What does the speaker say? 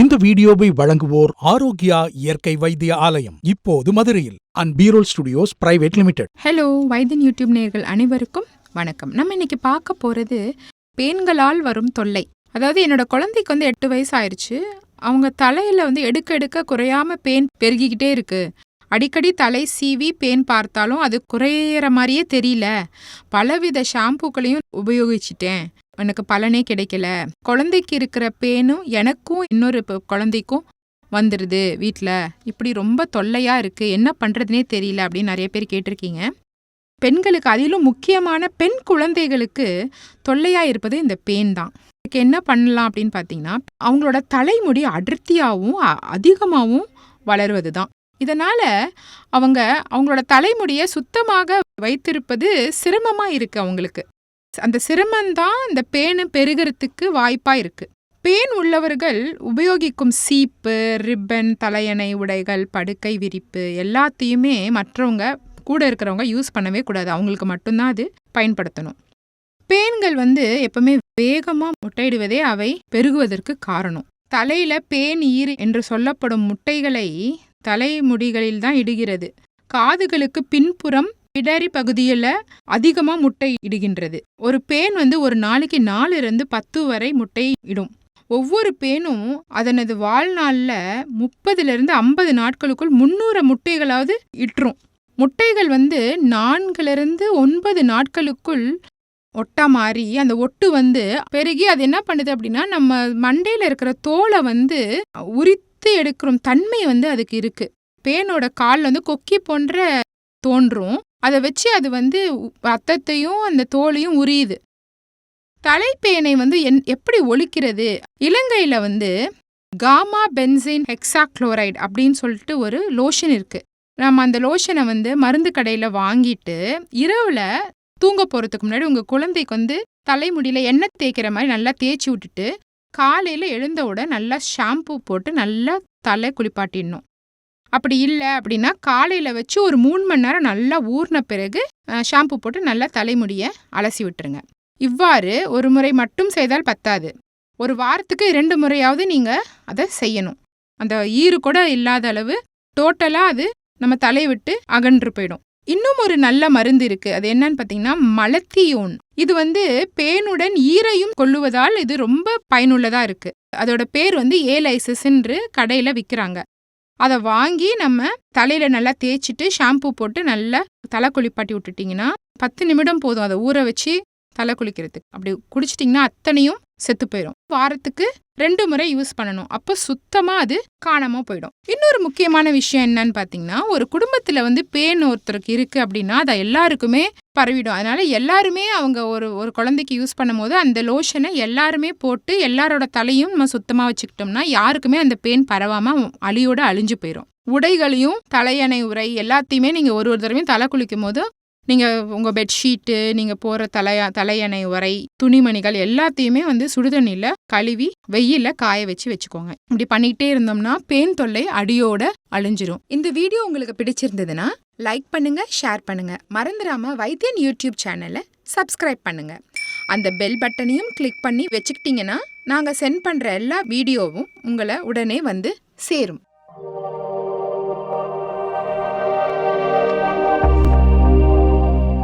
இந்த வீடியோவை வழங்குவோர் ஆரோக்கியா இயற்கை வைத்திய ஆலயம். இப்போது மதுரையில் அண்ட் பீரோல் ஸ்டுடியோஸ் பிரைவேட் லிமிடெட். ஹலோ வைத்தியன் யூடியூப் நேர்கள் அனைவருக்கும் வணக்கம். நம்ம இன்னைக்கு பார்க்க போகிறது பேன்களால் வரும் தொல்லை. அதாவது என்னோட குழந்தைக்கு வந்து எட்டு வயசு ஆயிடுச்சு அவங்க தலையில் வந்து எடுக்க எடுக்க குறையாம பேன் பெருகிக்கிட்டே இருக்கு. அடிக்கடி தலை சீவி பேன் பார்த்தாலும் அது குறையிற மாதிரியே தெரியல. பலவித ஷாம்புக்களையும் உபயோகிச்சிட்டேன். எனக்கு பலனே கிடைக்கல. குழந்தைக்கு இருக்கிற பேனும் எனக்கும் இன்னொரு இப்போ குழந்தைக்கும் வந்துடுது வீட்டில் இப்படி ரொம்ப தொல்லையாக இருக்குது என்ன பண்ணுறதுனே தெரியல அப்படின்னு நிறைய பேர் கேட்டிருக்கீங்க. பெண்களுக்கு அதிலும் முக்கியமான பெண் குழந்தைகளுக்கு தொல்லையாக இருப்பது இந்த பேன் தான். இதுக்கு என்ன பண்ணலாம் அப்படின்னு பார்த்தீங்கன்னா அவங்களோட தலைமுடி அடர்த்தியாகவும் அதிகமாகவும் வளருவது தான். இதனால் அவங்க அவங்களோட தலைமுடியை சுத்தமாக வைத்திருப்பது சிரமமாக இருக்குது அவங்களுக்கு. அந்த சிரமந்தான் இந்த பேனு பெருகிறதுக்கு வாய்ப்பாக இருக்குது பேன் உள்ளவர்கள் உபயோகிக்கும் சீப்பு ரிப்பன் தலையணை உடைகள் படுக்கை விரிப்பு எல்லாத்தையுமே மற்றவங்க கூட இருக்கிறவங்க யூஸ் பண்ணவே கூடாது. அவங்களுக்கு மட்டும்தான் அது பயன்படுத்தணும். பேன்கள் வந்து எப்பவுமே வேகமாக முட்டையிடுவதே அவை பெருகுவதற்கு காரணம். தலையில பேன் ஈர் என்று சொல்லப்படும் முட்டைகளை தலைமுடிகளில் தான் இடுகிறது. காதுகளுக்கு பின்புறம் பிடரி பகுதியில் அதிகமாக முட்டை இடுகின்றது. ஒரு பேன் வந்து ஒரு நாளைக்கு நாலுலேருந்து பத்து வரை முட்டை இடும். ஒவ்வொரு பேனும் அதனது வாழ்நாளில் முப்பதுலேருந்து ஐம்பது நாட்களுக்குள் முந்நூறு முட்டைகளாவது இட்டுரும் முட்டைகள் வந்து நான்குலேருந்து ஒன்பது நாட்களுக்குள் ஒட்டா மாறி அந்த ஒட்டு வந்து பெருகி அது என்ன பண்ணுது அப்படின்னா நம்ம மண்டையில் இருக்கிற தோலை வந்து உரித்து எடுக்கிற தன்மை வந்து அதுக்கு இருக்குது பேனோட கால் வந்து கொக்கி போன்ற தோன்றும். அதை வச்சு அது வந்து ரத்தத்தையும் அந்த தோலையும் உரியுது. தலைப்பேனை வந்து என் எப்படி ஒழிக்கிறது? இலங்கையில் வந்து காமா பென்சின் ஹெக்ஸாக்ளோரைடு அப்படின்னு சொல்லிட்டு ஒரு லோஷன் இருக்குது நம்ம அந்த லோஷனை வந்து மருந்து கடையில் வாங்கிட்டு இரவில் தூங்க போகிறதுக்கு முன்னாடி உங்கள் குழந்தைக்கு வந்து தலைமுடியில் எண்ணெய் தேய்க்கிற மாதிரி நல்லா தேய்ச்சி விட்டுட்டு காலையில் எழுந்தவுடன் நல்லா ஷாம்பு போட்டு நல்லா தலை குளிப்பாட்டிடணும். அப்படி இல்லை அப்படின்னா காலையில் வச்சு ஒரு மூணு மணி நேரம் நல்லா ஊறின பிறகு ஷாம்பு போட்டு நல்லா தலைமுடியை அலசி விட்டுருங்க. இவ்வாறு ஒரு முறை மட்டும் செய்தால் பத்தாது. ஒரு வாரத்துக்கு இரண்டு முறையாவது நீங்கள் அதை செய்யணும். அந்த ஈறு கூட இல்லாத அளவு டோட்டலாக அது நம்ம தலையை விட்டு அகன்று போயிடும். இன்னும் ஒரு நல்ல மருந்து இருக்கு. அது என்னன்னு பார்த்தீங்கன்னா மலத்தியோன். இது வந்து பேனுடன் ஈரையும் கொள்ளுவதால் இது ரொம்ப பயனுள்ளதாக இருக்கு. அதோட பேர் வந்து ஏலைசஸ்ன்று கடையில் விற்கிறாங்க அதை வாங்கி நம்ம தலையில நல்லா தேய்ச்சிட்டு ஷாம்பு போட்டு நல்லா தலை குளிப்பாட்டி விட்டுட்டிங்கன்னா பத்து நிமிடம் போதும். அதை ஊற வச்சு தலை குளிக்கிறதுக்கு. அப்படி குடிச்சிட்டிங்கன்னா அத்தனையும் செத்து போயிடும் வாரத்துக்கு ரெண்டு முறை யூஸ் பண்ணணும். அப்போ சுத்தமாக அது காணாம போயிடும். இன்னொரு முக்கியமான விஷயம் என்னன்னு பார்த்தீங்கன்னா ஒரு குடும்பத்தில் வந்து பேன் ஒருத்தருக்கு இருக்கு அப்படின்னா அதை எல்லாருக்குமே பரவிடும். அதனால எல்லாருமே அவங்க ஒரு ஒரு குழந்தைக்கு யூஸ் பண்ணும்போது அந்த லோஷனை எல்லாருமே போட்டு எல்லாரோட தலையும் நம்ம சுத்தமாக வச்சுக்கிட்டோம்னா யாருக்குமே அந்த பேன் பரவாமல் அழியோட அழிஞ்சு போயிடும் உடைகளையும் தலையணை உரை எல்லாத்தையுமே நீங்கள் ஒரு ஒரு தடவையும் தலை குளிக்கும் போது நீங்கள் உங்கள் பெட்ஷீட்டு நீங்கள் போகிற தலைய தலையணை உரை துணிமணிகள் எல்லாத்தையுமே வந்து சுடுதண்ணியில் கழுவி வெயிலில் காய வச்சு வச்சுக்கோங்க. இப்படி பண்ணிக்கிட்டே இருந்தோம்னா பேன் தொல்லை அடியோட அழிஞ்சிரும். இந்த வீடியோ உங்களுக்கு பிடிச்சிருந்ததுன்னா லைக் பண்ணுங்க ஷேர் பண்ணுங்க. மறந்துடாம வைத்தியன் யூடியூப் சேனலை சப்ஸ்கிரைப் பண்ணுங்க. அந்த பெல் பட்டனையும் கிளிக் பண்ணி வச்சுக்கிட்டீங்கன்னா நாங்கள் சென்ட் பண்ணுற எல்லா வீடியோவும் உங்களை உடனே வந்து சேரும்.